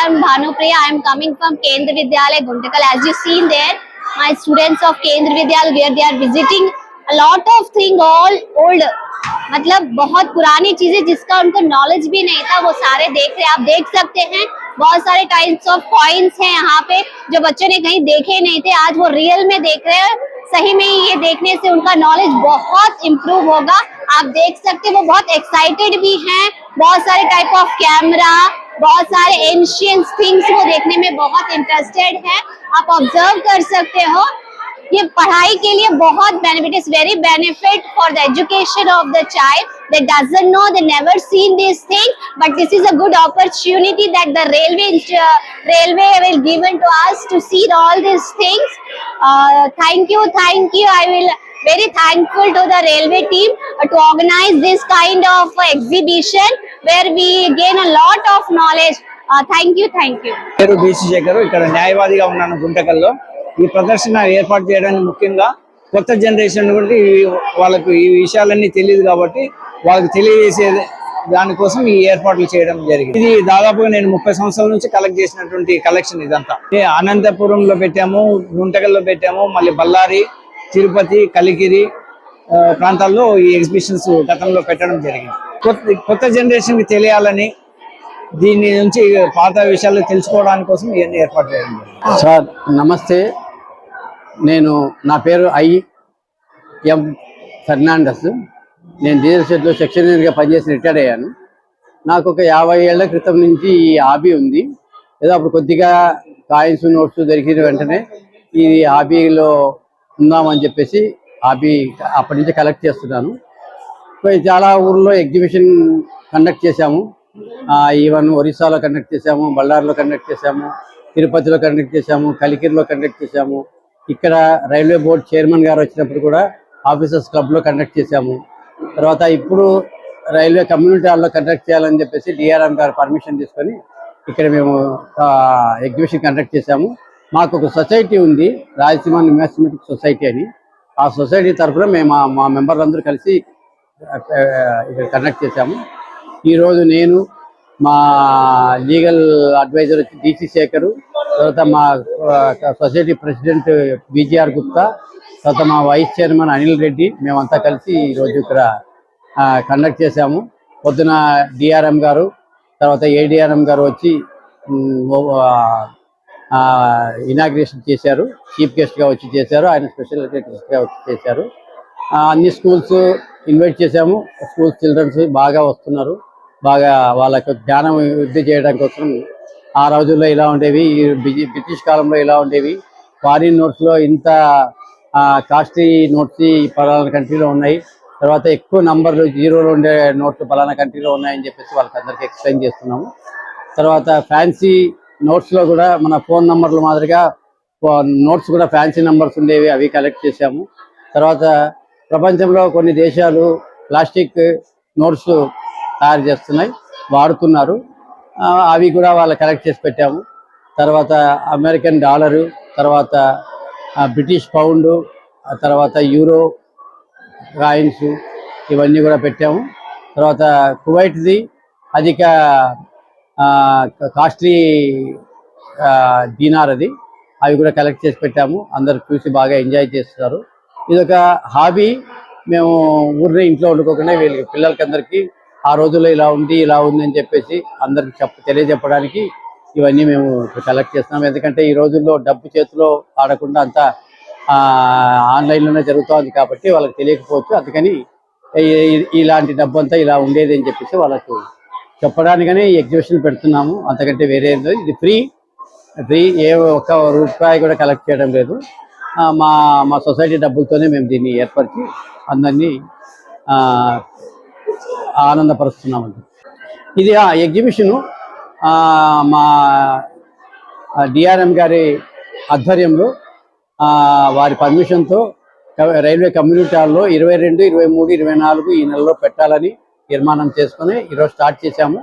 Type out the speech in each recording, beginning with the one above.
K.M. Bhanupriya. I am coming from Kendra Vidyalaya, Guntakal. As you seen there, my students of Kendra Vidyalaya, where they are visiting a lot of thing all old. मतलब बहुत पुरानी चीज़ें जिसका उनको knowledge भी नहीं था वो सारे देख रहे आप देख सकते हैं बहुत सारे टाइप्स ऑफ़ कॉइन्स हैं यहाँ पे जो बच्चों ने कहीं देखे नहीं थे आज वो रियल में देख रहे हैं सही में ये देखने से उनका नॉलेज बहुत इम्प्रूव होगा आप देख सकते हैं वो बहुत एक्साइटेड भी हैं बहुत सारे टाइप ऑफ़ कैमरा बहुत सारे एंशियंट थिंग्स वो देखने में बहुत इंटरेस्टेड है आप ऑब्ज़र्व कर सकते हो ये पढ़ाई के लिए बहुत benefit is very benefit for the education of the child they doesn't know they never seen these things but this is a good opportunity that the railway uh, railway will given to us to see all these things uh, thank you thank you i will very thankful to the railway team uh, to organize this kind of uh, exhibition where we gain a lot of knowledge thank you thank you పేరు BC Shekhar ఇక్కడ న్యాయవాదిగా ఉన్నాను గుంటకల్లో. ఈ ప్రదర్శన ఏర్పాటు చేయడానికి ముఖ్యంగా కొత్త జనరేషన్ కూడా వాళ్ళకు ఈ విషయాలన్నీ తెలియదు కాబట్టి వాళ్ళకి తెలియజేసే దానికోసం ఈ ఏర్పాట్లు చేయడం జరిగింది. ఇది దాదాపుగా నేను ముప్పై సంవత్సరాల నుంచి కలెక్ట్ చేసినటువంటి కలెక్షన్ ఇదంతా. అనంతపురంలో పెట్టాము గుంటకల్లో పెట్టాము మళ్ళీ బళ్ళారి తిరుపతి కలికిరి ప్రాంతాల్లో ఈ ఎగ్జిబిషన్స్ గతంలో పెట్టడం జరిగింది. కొత్త కొత్త జనరేషన్కి తెలియాలని దీని నుంచి పాత విషయాలు తెలుసుకోవడానికి కోసం ఇవన్నీ ఏర్పాటు చేయడం సార్ నమస్తే. నేను నా పేరు ఐ ఎం ఫెర్నాండస్. నేను డీజిల్ షెడ్లో సెక్షన్ ఇంజనీర్గా పనిచేసి రిటైర్ అయ్యాను. నాకు ఒక యాభై ఏళ్ళ క్రితం నుంచి ఈ హాబీ ఉంది. ఏదో అప్పుడు కొద్దిగా కాయిన్స్ నోట్స్ దొరికిన వెంటనే ఈ హాబీలో ఉందామని చెప్పేసి అవి అప్పటి నుంచి కలెక్ట్ చేస్తున్నాను. పోయి చాలా ఊర్లో ఎగ్జిబిషన్ కండక్ట్ చేశాము. ఈవెన్ ఒరిస్సాలో కండక్ట్ చేశాము బళ్ళారిలో కండక్ట్ చేశాము తిరుపతిలో కండక్ట్ చేశాము కలికిరిలో కండక్ట్ చేశాము. ఇక్కడ రైల్వే బోర్డ్ చైర్మన్ గారు వచ్చినప్పుడు కూడా ఆఫీసర్స్ క్లబ్లో కండక్ట్ చేశాము. తర్వాత ఇప్పుడు రైల్వే కమ్యూనిటీ హాల్లో కండక్ట్ చేయాలని చెప్పేసి డిఆర్ఎం గారు పర్మిషన్ తీసుకొని ఇక్కడ మేము ఎగ్జిబిషన్ కండక్ట్ చేశాము. మాకు ఒక సొసైటీ ఉంది రాయలసీమ న్యూమాథమెటిక్ సొసైటీ అని. ఆ సొసైటీ తరఫున మేము మా- మెంబర్లందరూ కలిసి ఇక్కడ కండక్ట్ చేశాము. ఈరోజు నేను మా లీగల్ అడ్వైజర్ వచ్చి డిసి శేఖరు తర్వాత మా సొసైటీ ప్రెసిడెంట్ బీజీఆర్ గుప్తా తర్వాత మా వైస్ చైర్మన్ అనిల్ రెడ్డి మేమంతా కలిసి ఈరోజు ఇక్కడ కండక్ట్ చేశాము. పొద్దున డిఆర్ఎం గారు తర్వాత ఏడిఆర్ఎం గారు వచ్చి ఇనాగ్రేషన్ చేశారు. చీఫ్ గెస్ట్గా వచ్చి చేశారు. ఆయన స్పెషల్ గెస్ట్గా వచ్చి చేశారు. అన్ని స్కూల్స్ ఇన్వైట్ చేశాము. స్కూల్ చిల్డ్రన్స్ బాగా వస్తున్నారు. బాగా వాళ్ళకు జ్ఞానం వృద్ధి చేయడం కోసం ఆ రోజుల్లో ఇలా ఉండేవి. బ్రిటిష్ కాలంలో ఇలా ఉండేవి. ఫారిన్ నోట్స్లో ఇంత కాస్ట్లీ నోట్స్ పలానా కంట్రీలో ఉన్నాయి. తర్వాత ఎక్కువ నంబర్లు జీరోలో ఉండే నోట్లు పలానా కంట్రీలో ఉన్నాయని చెప్పేసి వాళ్ళకి అందరికీ ఎక్స్ప్లెయిన్ చేస్తున్నాము. తర్వాత ఫ్యాన్సీ నోట్స్లో కూడా మన ఫోన్ నంబర్ల మాదిరిగా నోట్స్ కూడా ఫ్యాన్సీ నంబర్స్ ఉండేవి అవి కలెక్ట్ చేశాము. తర్వాత ప్రపంచంలో కొన్ని దేశాలు ప్లాస్టిక్ నోట్స్ తయారు చేస్తున్నాయి వాడుతున్నారు. అవి కూడా వాళ్ళు కలెక్ట్ చేసి పెట్టాము. తర్వాత అమెరికన్ డాలరు తర్వాత బ్రిటిష్ పౌండ్ తర్వాత యూరో కాయిన్స్ ఇవన్నీ కూడా పెట్టాము. తర్వాత కువైట్ది అధిక కాస్ట్లీ దీనార్ అది. అవి కూడా కలెక్ట్ చేసి పెట్టాము. అందరు చూసి బాగా ఎంజాయ్ చేస్తున్నారు. ఇది ఒక హాబీ మేము ఊరిని ఇంట్లో వండుకోకుండా వీళ్ళకి పిల్లలకి అందరికీ ఆ రోజుల్లో ఇలా ఉంది ఇలా ఉంది అని చెప్పేసి అందరికి చెప్ప తెలియజెప్పడానికి ఇవన్నీ మేము కలెక్ట్ చేస్తున్నాం. ఎందుకంటే ఈ రోజుల్లో డబ్బు చేతిలో ఆడకుండా అంతా ఆ, ఆన్లైన్లోనే జరుగుతోంది కాబట్టి వాళ్ళకి తెలియకపోవచ్చు. అందుకని ఇలాంటి డబ్బు అంతా ఇలా ఉండేది అని చెప్పేసి వాళ్ళకు చెప్పడానికనే ఈ ఎగ్జిబిషన్ పెడుతున్నాము. అంతకంటే వేరే ఇది ఫ్రీ ఫ్రీ ఏ ఒక్క రూపాయి కూడా కలెక్ట్ చేయడం లేదు. మా మా సొసైటీ డబ్బులతోనే మేము దీన్ని ఏర్పరిచి అందరినీ ఆనందపరుస్తున్నామండి. ఇది ఆ ఎగ్జిబిషను మా డిఆర్ఎం గారి ఆధ్వర్యంలో వారి పర్మిషన్తో రైల్వే కమ్యూనిటీ హాల్లో ఇరవై రెండు ఇరవై మూడు ఇరవై నాలుగు ఈ నెలలో పెట్టాలని తీర్మానం చేసుకుని ఈరోజు స్టార్ట్ చేశాము.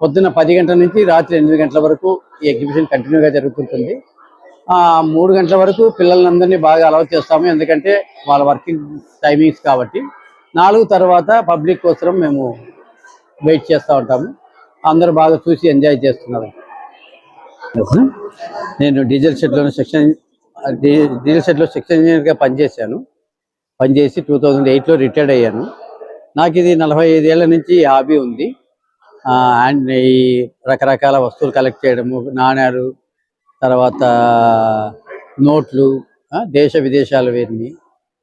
పొద్దున్న పది గంటల నుంచి రాత్రి ఎనిమిది గంటల వరకు ఈ ఎగ్జిబిషన్ కంటిన్యూగా జరుగుతుంటుంది. మూడు గంటల వరకు పిల్లలందరినీ బాగా అలౌ చేస్తాము. ఎందుకంటే వాళ్ళ వర్కింగ్ టైమింగ్స్ కాబట్టి. నాలుగు తర్వాత పబ్లిక్ కోసం మేము వెయిట్ చేస్తూ ఉంటాము. అందరూ బాగా చూసి ఎంజాయ్ చేస్తున్నారు. నేను డీజిల్ షెడ్లో సెక్షన్ డీజిల్ షెడ్లో సెక్షన్ ఇంజనీర్గా పనిచేశాను. పనిచేసి టూ థౌజండ్ ఎయిట్లో రిటైర్డ్ అయ్యాను. నాకు ఇది నలభై ఐదేళ్ళ నుంచి హాబీ ఉంది. ఆ, అండ్ ఈ రకరకాల వస్తువులు కలెక్ట్ చేయడము నాణ్యాలు తర్వాత నోట్లు ఆ, దేశ విదేశాలు వేరిని.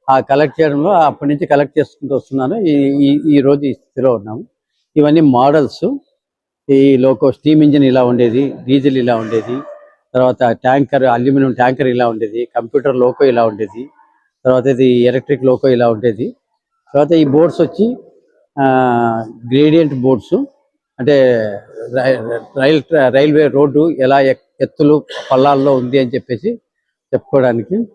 ఆ కలెక్ట్ చేయడంలో అప్పటి నుంచి కలెక్ట్ చేసుకుంటూ వస్తున్నాను. ఈ ఈ- ఈ రోజు ఈ స్థితిలో ఉన్నాము. ఇవన్నీ మోడల్స్. ఈ లోకో స్టీమ్ ఇంజిన్ ఇలా ఉండేది డీజిల్ ఇలా ఉండేది తర్వాత ట్యాంకర్ అల్యూమినియం ట్యాంకర్ ఇలా ఉండేది కంప్యూటర్ లోకో ఇలా ఉండేది తర్వాత ఇది ఎలక్ట్రిక్ లోకో ఇలా ఉండేది. తర్వాత ఈ బోర్డ్స్ వచ్చి గ్రేడియంట్ బోర్డ్స్ అంటే రై- రైల్ రైల్వే రోడ్డు ఎలా ఎత్తులు పల్లాల్లో ఉంది అని చెప్పేసి చెప్పుకోవడానికి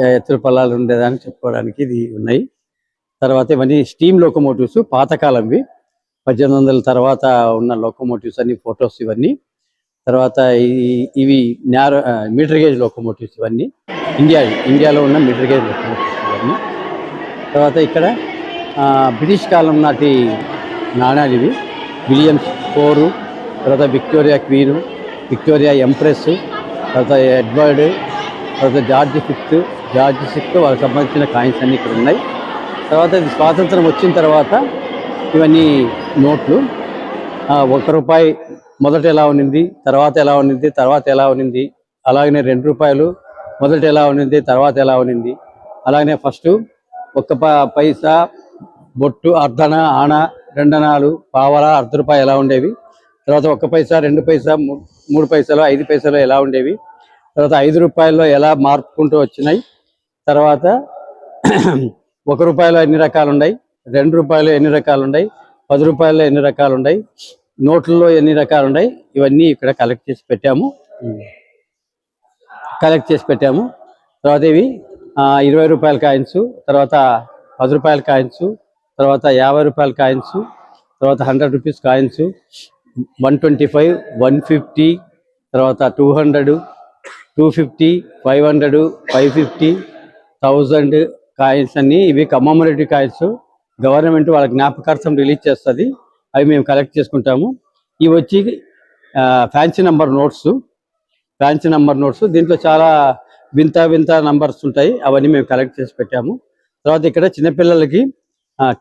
ఏ ఎత్తుల పల్లాలు ఉండేదాన్ని చెప్పుకోవడానికి ఇది ఉన్నాయి. తర్వాత ఇవన్నీ స్టీమ్ లోకోమోటివ్స్ పాతకాలంవి. పద్దెనిమిది వందల తర్వాత ఉన్న లోకోమోటివ్స్ అన్ని ఫొటోస్ ఇవన్నీ. తర్వాత ఈ- ఇవి నేరో మీటర్ గేజ్ లోకోమోటివ్స్ ఇవన్నీ. ఇండియా ఇండియాలో ఉన్న మీటర్ గేజ్ లోకోమోటివ్స్ ఇవన్నీ. తర్వాత ఇక్కడ బ్రిటిష్ కాలం నాటి నాణాలు ఇవి. విలియమ్స్ ఫోరు తర్వాత విక్టోరియా క్వీను విక్టోరియా ఎంప్రెస్ తర్వాత ఎడ్వర్డ్ తర్వాత జార్జ్ ఫిఫ్త్ జార్జ్ సిక్స్త్ వాళ్ళకి సంబంధించిన కాయిన్స్ అన్నీ ఇక్కడ ఉన్నాయి. తర్వాత ఇది స్వాతంత్రం వచ్చిన తర్వాత ఇవన్నీ నోట్లు. ఒక రూపాయి మొదట ఎలా ఉన్నింది తర్వాత ఎలా ఉన్నింది తర్వాత ఎలా ఉన్నింది అలాగనే రెండు రూపాయలు మొదట ఎలా ఉన్నింది తర్వాత ఎలా ఉన్నింది అలాగనే ఫస్ట్ ఒక్క ప- పైసా బొట్టు అర్ధన ఆన రెండనాలు పావల అర్ధ రూపాయి ఎలా ఉండేవి? తర్వాత ఒక్క పైసా రెండు పైసా మూడు పైసలు ఐదు పైసలు ఎలా ఉండేవి? తర్వాత ఐదు రూపాయల్లో ఎలా మార్పుకుంటూ వచ్చినాయి? తర్వాత ఒక రూపాయలో ఎన్ని రకాలు ఉన్నాయి రెండు రూపాయలు ఎన్ని రకాలు ఉన్నాయి పది రూపాయల్లో ఎన్ని రకాలు ఉన్నాయి నోట్లలో ఎన్ని రకాలు ఉన్నాయి ఇవన్నీ ఇక్కడ కలెక్ట్ చేసి పెట్టాము. కలెక్ట్ చేసి పెట్టాము. తర్వాత ఇవి ఇరవై రూపాయల కాయిన్స్ తర్వాత పది రూపాయల కాయిన్స్ తర్వాత యాభై రూపాయల కాయిన్స్ తర్వాత hundred rupees coins one twenty five one fifty తర్వాత two hundred two fifty five hundred five fifty thousand coins అన్ని ఇవి కమమరేటివ్ కాయిన్స్. గవర్నమెంట్ వాళ్ళ జ్ఞాపకార్థం రిలీజ్ చేస్తుంది. అవి మేము కలెక్ట్ చేసుకుంటాము. ఇవి వచ్చి fancy number notes fancy number notes. దీంట్లో చాలా వింత వింత నంబర్స్ ఉంటాయి అవన్నీ మేము కలెక్ట్ చేసి పెట్టాము. తర్వాత ఇక్కడ చిన్నపిల్లలకి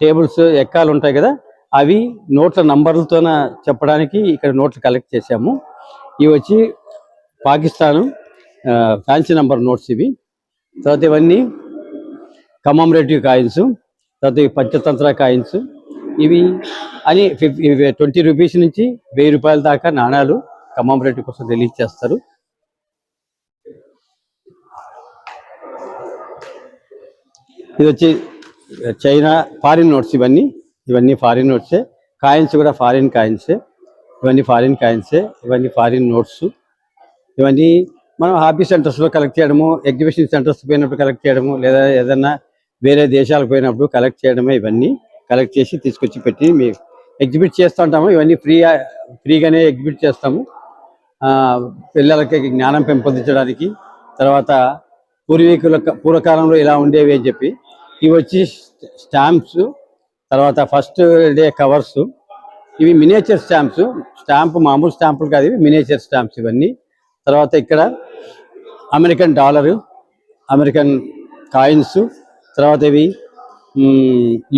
టేబుల్స్ ఎక్కాలు ఉంటాయి కదా అవి నోట్ల నంబర్లతోన చెప్పడానికి ఇక్కడ నోట్లు కలెక్ట్ చేసాము ఇవి వచ్చి పాకిస్తాన్ ఫ్యాన్సీ నంబర్ నోట్స్ ఇవి. తర్వాత ఇవన్నీ కమమరేటివ్ కాయిన్స్ తర్వాత ఇవి పంచతంత్ర కాయిన్స్. ఇవి అని ట్వంటీ రూపీస్ నుంచి వెయ్యి రూపాయల దాకా నాణాలు కమమరేటివ్ కోసం రిలీజ్ చేస్తారు. ఇది వచ్చి చైనా ఫారిన్ నోట్స్ ఇవన్నీ ఇవన్నీ ఫారిన్ నోట్సే. కాయిన్స్ కూడా ఫారిన్ కాయిన్సే. ఇవన్నీ ఫారిన్ కాయిన్సే ఇవన్నీ ఫారిన్ నోట్స్. ఇవన్నీ మనం హాబీ సెంటర్స్లో కలెక్ట్ చేయడము ఎగ్జిబిషన్ సెంటర్స్ పోయినప్పుడు కలెక్ట్ చేయడము లేదా ఏదన్నా వేరే దేశాలకు పోయినప్పుడు కలెక్ట్ చేయడమే ఇవన్నీ. కలెక్ట్ చేసి తీసుకొచ్చి పెట్టి మీ ఎగ్జిబిట్ చేస్తూ ఉంటాము. ఇవన్నీ ఫ్రీ ఫ్రీగానే ఎగ్జిబిట్ చేస్తాము. ఆ, పిల్లలకి జ్ఞానం పెంపొందించడానికి తర్వాత పూర్వీకుల పూర్వకాలంలో ఇలా ఉండేవి అని చెప్పి ఇవి వచ్చి స్టాంప్స్ తర్వాత ఫస్ట్ డే కవర్స్ ఇవి మినేచర్ స్టాంప్స్ స్టాంప్ మామూలు స్టాంపులు కాదు ఇవి మినేచర్ స్టాంప్స్ ఇవన్నీ. తర్వాత ఇక్కడ అమెరికన్ డాలరు అమెరికన్ కాయిన్స్ తర్వాత ఇవి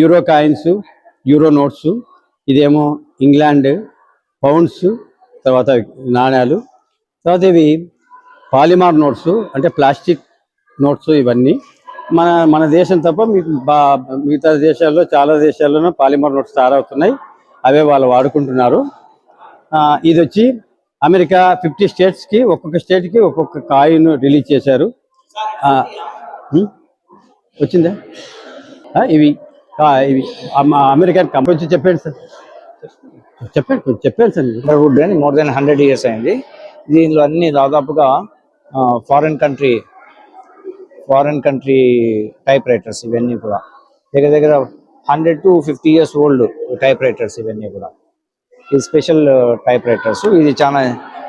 యూరో కాయిన్స్ యూరో నోట్స్ ఇదేమో ఇంగ్లాండ్ పౌండ్స్ తర్వాత నాణ్యాలు తర్వాత ఇవి పాలిమార్ నోట్స్ అంటే ప్లాస్టిక్ నోట్స్ ఇవన్నీ. మన మన దేశం తప్ప మీకు మిగతా దేశాల్లో చాలా దేశాల్లోనూ పాలిమర్ నోట్స్ తయారవుతున్నాయి. అవే వాళ్ళు వాడుకుంటున్నారు. ఇది వచ్చి అమెరికా ఫిఫ్టీ స్టేట్స్కి ఒక్కొక్క స్టేట్కి ఒక్కొక్క కాయిన్ రిలీజ్ చేశారు. వచ్చిందా? ఇవి ఇవి అమెరికన్ కంపెనీ చెప్పండి సార్. చెప్పండి కొంచెం చెప్పండి సార్. వుడ్ అని మోర్ దెన్ హండ్రెడ్ ఇయర్స్ అయింది. దీనిలో అన్ని దాదాపుగా foreign country foreign country typewriters ఇవన్నీ కూడా. దగ్గర దగ్గర hundred to fifty years old typewriters ఇవన్నీ కూడా. ఇది స్పెషల్ టైప్ రైటర్స్ ఇది చాలా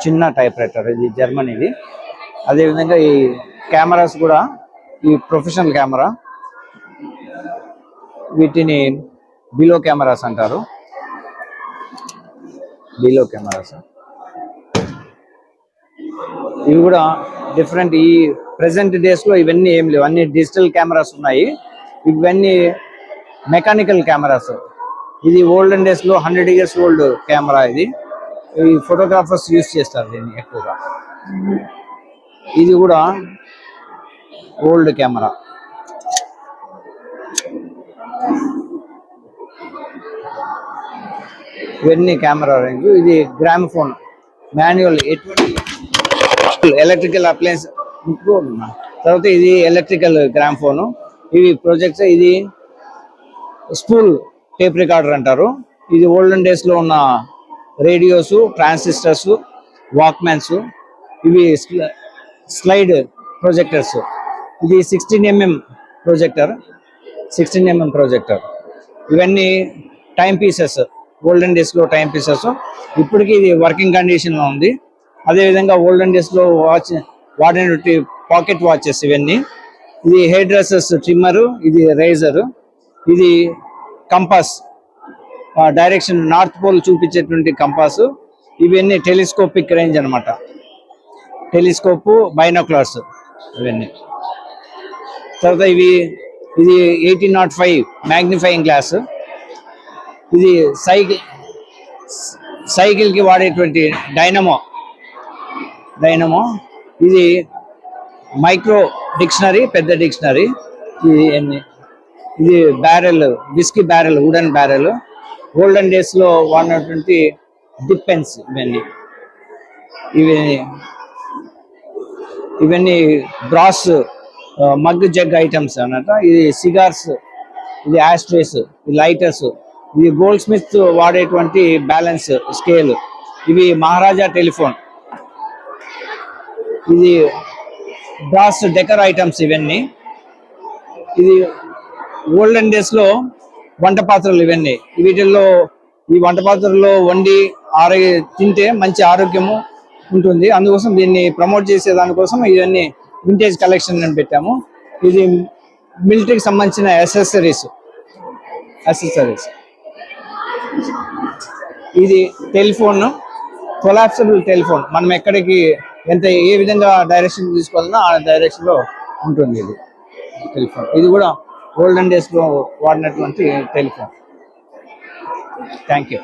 చిన్న టైప్ రైటర్ ఇది జర్మన్ ఇది. అదేవిధంగా ఈ కెమెరాస్ కూడా ఈ ప్రొఫెషనల్ కెమెరా వీటిని బిలో కెమెరాస్ అంటారు. బిలో కెమెరాస్ ఇవి కూడా డిఫరెంట్ ఈ ప్రెసెంట్ డేస్లో ఇవన్నీ ఏం లేవు. అన్ని డిజిటల్ కెమెరాస్ ఉన్నాయి. ఇవన్నీ మెకానికల్ కెమెరాస్ ఇది ఓల్డెన్ డేస్లో హండ్రెడ్ ఇయర్స్ ఓల్డ్ కెమెరా ఇది. ఈ ఫోటోగ్రాఫర్స్ యూజ్ చేస్తారు దీన్ని ఎక్కువగా. ఇది కూడా ఓల్డ్ కెమెరా ఇవన్నీ కెమెరా రేంజ్ ఇది గ్రామ్ ఫోన్ మాన్యువల్ ఎటువంటి ఎలక్ట్రికల్ అప్లయన్స్ తర్వాత ఇది ఎలక్ట్రికల్ గ్రామ్ ఫోన్ ఇవి ప్రొజెక్ట్స్ ఇది స్పూల్ టేప్ రికార్డర్ అంటారు. ఇది ఓల్డెన్ డేస్లో ఉన్న రేడియోస్ ట్రాన్సిస్టర్స్ వాక్మ్యాన్స్ ఇవి స్లైడ్ ప్రొజెక్టర్స్ ఇది sixteen MM projector sixteen MM projector ఇవన్నీ టైం పీసెస్ ఓల్డెన్ డేస్లో టైం పీసెస్ ఇప్పటికీ ఇది వర్కింగ్ కండిషన్లో ఉంది. అదేవిధంగా ఓల్డెన్ డేస్లో వాచ్ వాడినటువంటి పాకెట్ వాచెస్ ఇవన్నీ. ఇది హెయిర్ డ్రెస్సెస్ ట్రిమ్మర్ ఇది రేజర్. ఇది కంపాస్. డైరెక్షన్ నార్త్ పోల్ చూపించేటువంటి కంపాస్. ఇవన్నీ టెలిస్కోపిక్ రేంజ్ అనమాట టెలిస్కోప్ బైనోక్లార్స్ ఇవన్నీ. తర్వాత ఇవి ఇది eighteen naught five magnifying glass. ఇది సైకిల్ సైకిల్కి వాడేటువంటి డైనమో. డైనమో. ఇది మైక్రో డిక్షనరీ పెద్ద డిక్షనరీ. ఇది ఇది barrel whisky barrel wooden barrel golden డేస్లో వాడినటువంటి డిపెన్స్ ఇవన్నీ. ఇవి ఇవన్నీ బ్రాస్ మగ్ జగ్ ఐటమ్స్ అన్నమాట. ఇది సిగార్స్ ఇది యాస్ట్రేస్ ఇది లైటర్స్ ఇది గోల్డ్ స్మిత్ వాడేటువంటి బ్యాలెన్స్ స్కేల్ ఇవి మహారాజా టెలిఫోన్ ఇది బ్రాస్ డెకర్ ఐటమ్స్ ఇవన్నీ. ఇది ఓల్డెన్ డేస్లో వంట పాత్రలు ఇవన్నీ. వీటిల్లో ఈ వంట పాత్రల్లో వండి ఆరోగ్య తింటే మంచి ఆరోగ్యము ఉంటుంది. అందుకోసం దీన్ని ప్రమోట్ చేసే దానికోసం ఇవన్నీ వింటేజ్ కలెక్షన్ అని పెట్టాము. ఇది మిలిటరీకి సంబంధించిన అసెసరీస్ అసెసరీస్ ఇది టెలిఫోన్. Collapsible telephone. మనం ఎక్కడికి ఎంత ఏ విధంగా డైరెక్షన్ తీసుకోవాలన్నా ఆ డైరెక్షన్లో ఉంటుంది ఇది. టెలిఫోన్ ఇది కూడా గోల్డెన్ డేస్లో వాడినటువంటి టెలిఫోన్ థ్యాంక్ యూ